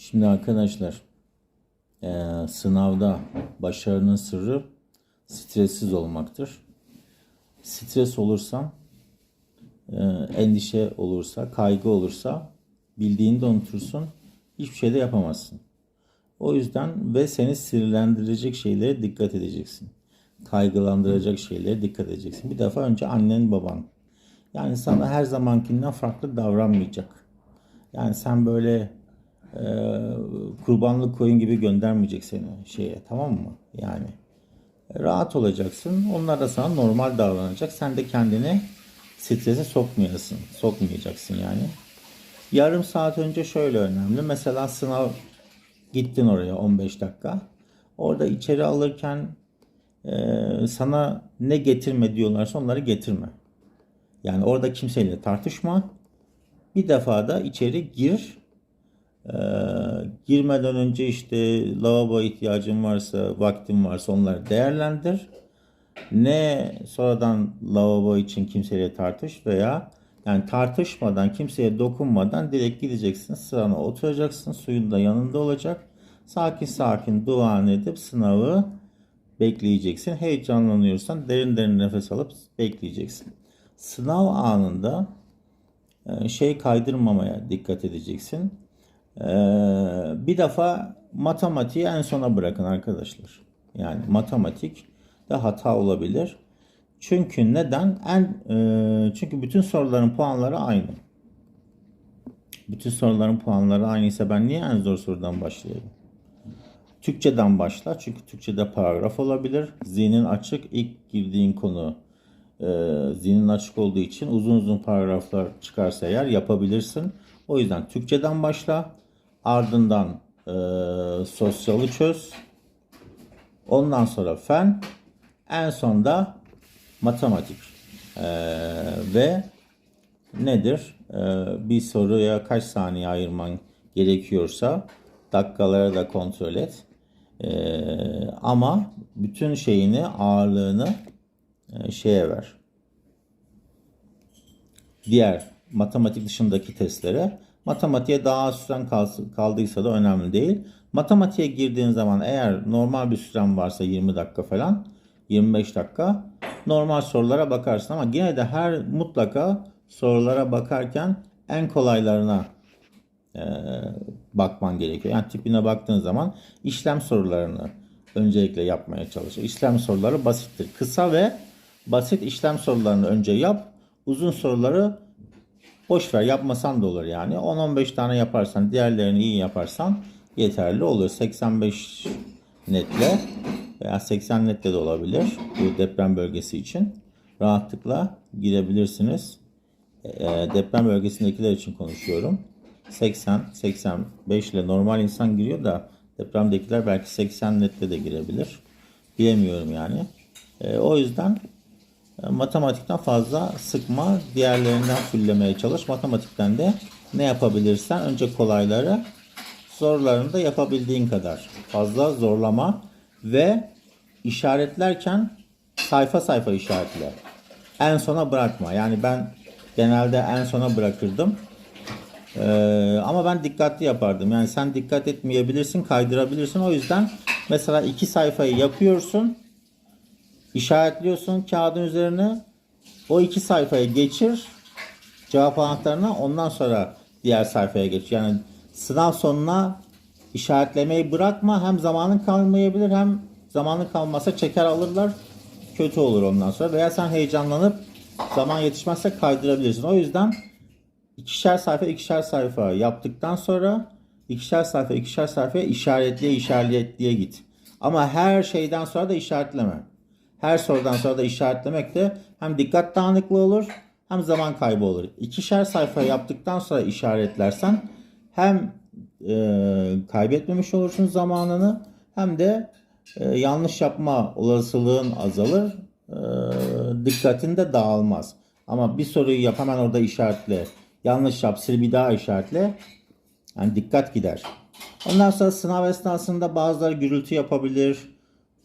Şimdi arkadaşlar eee, sınavda başarının sırrı stressiz olmaktır. Stres olursan, eee, endişe olursa, kaygı olursa bildiğini de unutursun. Hiçbir şey de yapamazsın. O yüzden ve seni sinirlendirecek şeylere dikkat edeceksin. Kaygılandıracak şeylere dikkat edeceksin. Bir defa önce annen baban. Yani sana her zamankinden farklı davranmayacak. Yani sen böyle e, kurbanlık koyun gibi göndermeyecek seni şeye tamam mı? Yani rahat olacaksın. Onlar da sana normal davranacak. Sen de kendini strese sokmayasın. Sokmayacaksın yani. Yarım saat önce şöyle önemli. Mesela sınav gittin oraya 15 dakika. Orada içeri alırken e, sana ne getirme diyorlarsa onları getirme. Yani orada kimseyle tartışma. Bir defa da içeri gir. Ee, girmeden önce işte lavabo ihtiyacın varsa, vaktin varsa onları değerlendir. Ne sonradan lavabo için kimseyle tartış veya yani tartışmadan, kimseye dokunmadan direkt gideceksin. Sırana oturacaksın. Suyun da yanında olacak. Sakin sakin duanı edip sınavı bekleyeceksin. Heyecanlanıyorsan derin derin nefes alıp bekleyeceksin. Sınav anında e, şey kaydırmamaya dikkat edeceksin. Ee, bir defa matematiği en sona bırakın arkadaşlar. Yani matematik de hata olabilir. Çünkü neden? En e, çünkü bütün soruların puanları aynı. Bütün soruların puanları aynıysa ben niye en zor sorudan başlayayım? Türkçeden başla. Çünkü Türkçede paragraf olabilir. Zihnin açık. ilk girdiğin konu e, zihnin açık olduğu için uzun uzun paragraflar çıkarsa eğer yapabilirsin. O yüzden Türkçeden başla. Ardından e, sosyalı çöz. Ondan sonra fen. En sonda matematik. E, ve nedir? E, bir soruya kaç saniye ayırman gerekiyorsa dakikalara da kontrol et. E, ama bütün şeyini, ağırlığını şeye ver. Diğer matematik dışındaki testlere matematiğe daha az süren kaldıysa da önemli değil. Matematiğe girdiğin zaman eğer normal bir süren varsa 20 dakika falan 25 dakika normal sorulara bakarsın ama yine de her mutlaka sorulara bakarken en kolaylarına e, bakman gerekiyor. Yani tipine baktığın zaman işlem sorularını öncelikle yapmaya çalış. İşlem soruları basittir. Kısa ve basit işlem sorularını önce yap. Uzun soruları boş ver yapmasan da olur yani. 10-15 tane yaparsan, diğerlerini iyi yaparsan yeterli olur. 85 netle veya 80 netle de olabilir bu deprem bölgesi için. Rahatlıkla girebilirsiniz. E, deprem bölgesindekiler için konuşuyorum. 80, 85 ile normal insan giriyor da depremdekiler belki 80 netle de girebilir. Bilemiyorum yani. E, o yüzden matematikten fazla sıkma, diğerlerinden fullemeye çalış. Matematikten de ne yapabilirsen önce kolayları, zorlarını da yapabildiğin kadar fazla zorlama ve işaretlerken sayfa sayfa işaretle. En sona bırakma. Yani ben genelde en sona bırakırdım. Ee, ama ben dikkatli yapardım. Yani sen dikkat etmeyebilirsin, kaydırabilirsin. O yüzden mesela iki sayfayı yapıyorsun işaretliyorsun kağıdın üzerine. O iki sayfayı geçir cevap anahtarına ondan sonra diğer sayfaya geç. Yani sınav sonuna işaretlemeyi bırakma. Hem zamanın kalmayabilir hem zamanın kalmazsa çeker alırlar. Kötü olur ondan sonra. Veya sen heyecanlanıp zaman yetişmezse kaydırabilirsin. O yüzden ikişer sayfa ikişer sayfa yaptıktan sonra ikişer sayfa ikişer sayfaya işaretliye işaretliye git. Ama her şeyden sonra da işaretleme. Her sorudan sonra da işaretlemek de hem dikkat dağınıklığı olur hem zaman kaybı olur. İkişer sayfa yaptıktan sonra işaretlersen hem e, kaybetmemiş olursun zamanını hem de e, yanlış yapma olasılığın azalır. E, dikkatin de dağılmaz. Ama bir soruyu yap hemen orada işaretle. Yanlış yap sil bir daha işaretle. Yani dikkat gider. Ondan sonra sınav esnasında bazıları gürültü yapabilir.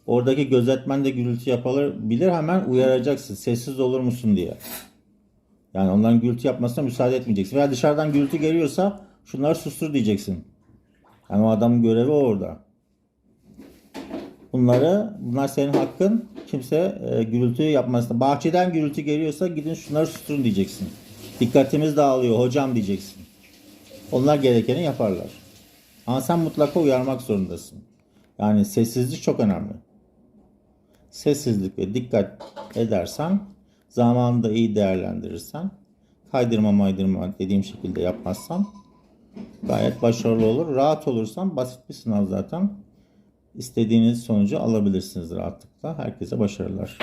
Oradaki gözetmen de gürültü yapabilir. Hemen uyaracaksın. Sessiz olur musun diye. Yani onların gürültü yapmasına müsaade etmeyeceksin. Veya dışarıdan gürültü geliyorsa şunları sustur diyeceksin. Yani o adamın görevi orada. Bunları, bunlar senin hakkın. Kimse e, gürültü yapmasın. Bahçeden gürültü geliyorsa gidin şunları susturun diyeceksin. Dikkatimiz dağılıyor hocam diyeceksin. Onlar gerekeni yaparlar. Ama sen mutlaka uyarmak zorundasın. Yani sessizlik çok önemli. Sessizlik ve dikkat edersen, zamanını da iyi değerlendirirsen, kaydırma maydırma dediğim şekilde yapmazsan gayet başarılı olur. Rahat olursan basit bir sınav zaten. İstediğiniz sonucu alabilirsiniz rahatlıkla. Herkese başarılar.